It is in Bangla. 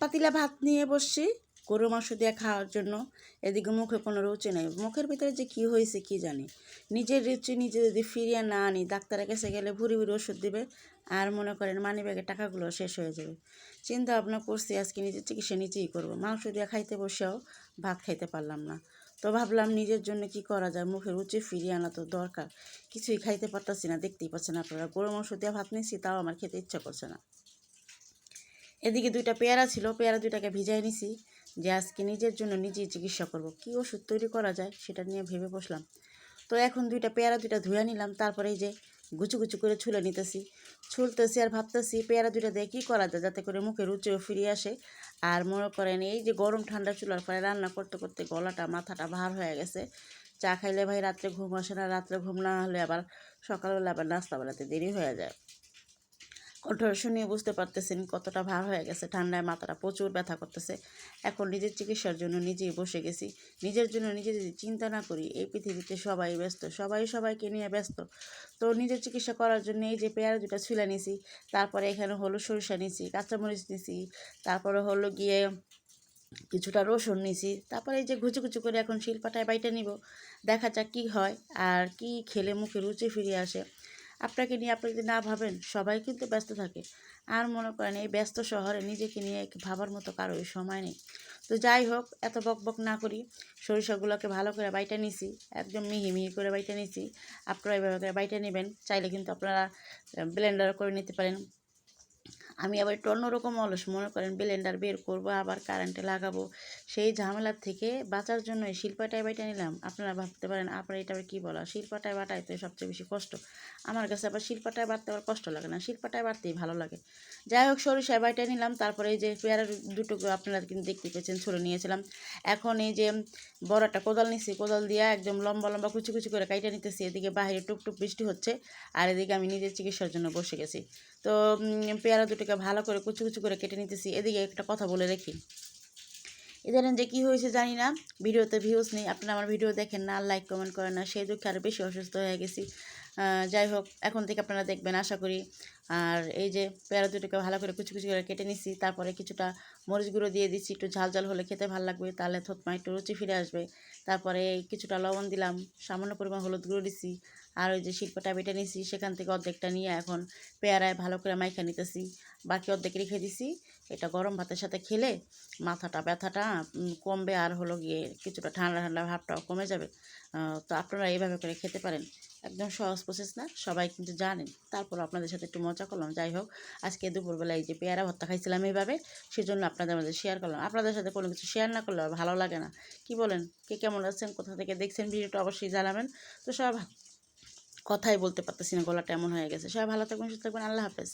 পাতিলা ভাত নিয়ে বসছি, গরু মাংস দিয়ে খাওয়ার জন্য। এদিকে মুখে কোনো রুচি নেই। মুখের ভিতরে যে কি হয়েছে কি জানি। নিজের রুচি নিজে যদি ফিরিয়ে না আনি, ডাক্তারের কাছে গেলে ভুরি ভুরি ওষুধ দিবে আর মনে করেন মানি ব্যাগের টাকাগুলো শেষ হয়ে যাবে। চিন্তা ভাবনা করছি আজকে নিজের চিকিৎসা নিজেই করব। মাংস দিয়ে খাইতে বসেও ভাত খাইতে পারলাম না। তো ভাবলাম নিজের জন্য কি করা যায়? মুখের রুচি ফিরিয়ে আনা তো দরকার। কিছুই খাইতে পারতাছি না, দেখতেই পাচ্ছেন আপনারা। গরু মাংস দিয়ে ভাত নিয়েছি, তাও আমার খেতে ইচ্ছা করছে না। এদিকে দুইটা পেয়ারা ছিল, পেয়ারা দুইটাকে ভিজাই নিছি। যে আজকে নিজের জন্য নিজেই চিকিৎসা করব। কী ওষুধ তৈরি করা যায় সেটা নিয়ে ভেবে বসলাম। তো এখন দুইটা পেয়ারা দুইটা ধুয়ে নিলাম, তারপরে যে গুচু গুচু করে ছুলে নিতেছি। ছুলতেছি আর ভাবতেছি পেয়ারা দুইটা দিয়ে কী করা যায় যাতে করে মুখে রুচিও ফিরে আসে। আর মনে করেন এই যে গরম ঠান্ডা চুলার পরে রান্না করতে করতে গলাটা, মাথাটা ভার হয়ে গেছে। চা খাইলে ভাই রাত্রে ঘুম আসে না, রাত্রে ঘুম না হলে আবার সকালবেলা আবার নাস্তা বেলাতে দেরি হয়ে যায়। কণ্ঠ শুনিয়ে বুঝতে পারতেছেন কতটা ভার হয়ে গেছে, ঠান্ডায় মাথাটা প্রচুর ব্যথা করতেছে। এখন নিজের চিকিৎসার জন্য নিজেই বসে গেছি। নিজের জন্য নিজে যদি চিন্তা না করি, এই পৃথিবীতে সবাই ব্যস্ত, সবাই সবাইকে নিয়ে ব্যস্ত। তো নিজের চিকিৎসা করার জন্য এই যে পেয়ারা দুটা ছুলে নিছি, তারপরে এখানে হলো সরিষা নিছি, কাঁচামরিচ নিছি, তারপরে হলো গিয়ে কিছুটা রসুন নিছি, তারপরে এই যে ঘুচু ঘুচু করে এখন শিলপাটায় বাইটা নিব, দেখা যাক কী হয় আর কি খেলে মুখে রুচি ফিরে আসে। আপনাকে নিয়ে আপনি যদি না ভাবেন, সবাই কিন্তু ব্যস্ত থাকে। আর মনে করেন এই ব্যস্ত শহরে নিজেকে নিয়ে ভাবার মতো কারোই সময় নেই। তো যাই হোক, এত বক বক না করি। সরিষাগুলোকে ভালো করে বাইটা নিছি। একদম মিহি মিহি করে বাইটা নিছি। আপনারা এভাবে করে বাইটা নেবেন। চাইলে কিন্তু আপনারা ব্লেন্ডার করে নিতে পারেন। আমি আবার একটু অন্যরকম অলস, মনে করেন ব্লেন্ডার বের করব, আবার কারেন্টে লাগাবো। সেই ঝামেলার থেকে বাঁচার জন্য এই শিল্পাটায় বাইটা নিলাম। আপনারা ভাবতে পারেন, আপনারা এটা আবার কী বলা? শিল্পাটায় বাটায় তো সবচেয়ে বেশি কষ্ট। আমার কাছে আবার শিল্পাটায় বাড়তে আবার কষ্ট লাগে না। শিল্পাটায় বাড়তেই ভালো লাগে। যাই হোক সরিষায় বাইটা নিলাম। তারপরে এই যে পেয়ারার দুটো আপনারা কিন্তু দেখতে পেয়েছেন ছুলে নিয়েছিলাম। এখন এই যে বড় একটা কোদাল নিছি, কোদাল দিয়ে একদম লম্বা লম্বা, কুচি কুচি করে কাইটা নিতেছি। এদিকে বাইরে টুকটুক বৃষ্টি হচ্ছে। আর এদিকে আমি নিজের চিকিৎসার জন্য বসে গেছি। তো পেয়ারা দুটোকে ভালো করে কুচু কুচু করে কেটে নিতেছি। এদিকে একটা কথা বলে রেখি। ইদানিং যে কী হয়েছে জানি না, ভিডিওতে ভিউজ নেই। আপনারা আমার ভিডিও দেখেন না লাইক কমেন্ট করেন না। সেই দুঃখে আরও বেশি অসুস্থ হয়ে গেছি। যাই হোক, এখন থেকে আপনারা দেখবেন, আশা করি। আর এই যে পেয়ারা দুটোকে ভালো করে কুচু কুচু করে কেটে নিছি, তারপরে কিছুটা মরিচ গুঁড়ো দিয়ে দিচ্ছি একটু ঝাল ঝাল হলে খেতে ভালো লাগবে, তাহলে থতমা একটু রুচি ফিরে আসবে। তারপরে কিছুটা লবণ দিলাম, সামান্য পরিমাণ হলুদ গুঁড়ো দিছি, আর ওই যে শিল্পটা বেটে নিয়েছি সেখান থেকে অর্ধেকটা নিয়ে এখন পেয়ারায় ভালো করে মাইখা নিতেছি, বাকি অর্ধেক রেখে দিছি, এটা গরম ভাতের সাথে খেলে মাথাটা ব্যথাটা কমবে আর হলো গিয়ে কিছুটা ঠান্ডা ঠান্ডা ভাবটাও কমে যাবে তো আপনারা এইভাবে করে খেতে পারেন। একদম সহজ প্রসেস না, সবাই কিন্তু জানেন। তারপর আপনাদের সাথে একটু মজা করলাম, যাই হোক। আজকে দুপুরবেলা এই যে পেয়ারা ভর্তা খাইছিলাম এইভাবে, সেজন্য আপনাদের মধ্যে শেয়ার করলাম। আপনাদের সাথে কোনো কিছু শেয়ার না করলে ভালো লাগে না। কি বলেন? কে কেমন আছেন? কোথা থেকে দেখছেন ভিডিওটা অবশ্যই জানাবেন। তো সব কথাই বলতে পারতেছি না, গলাটা এমন হয়ে গেছে। সবাই ভালো থাকবেন, সুস্থ থাকবেন। আল্লাহ হাফেজ।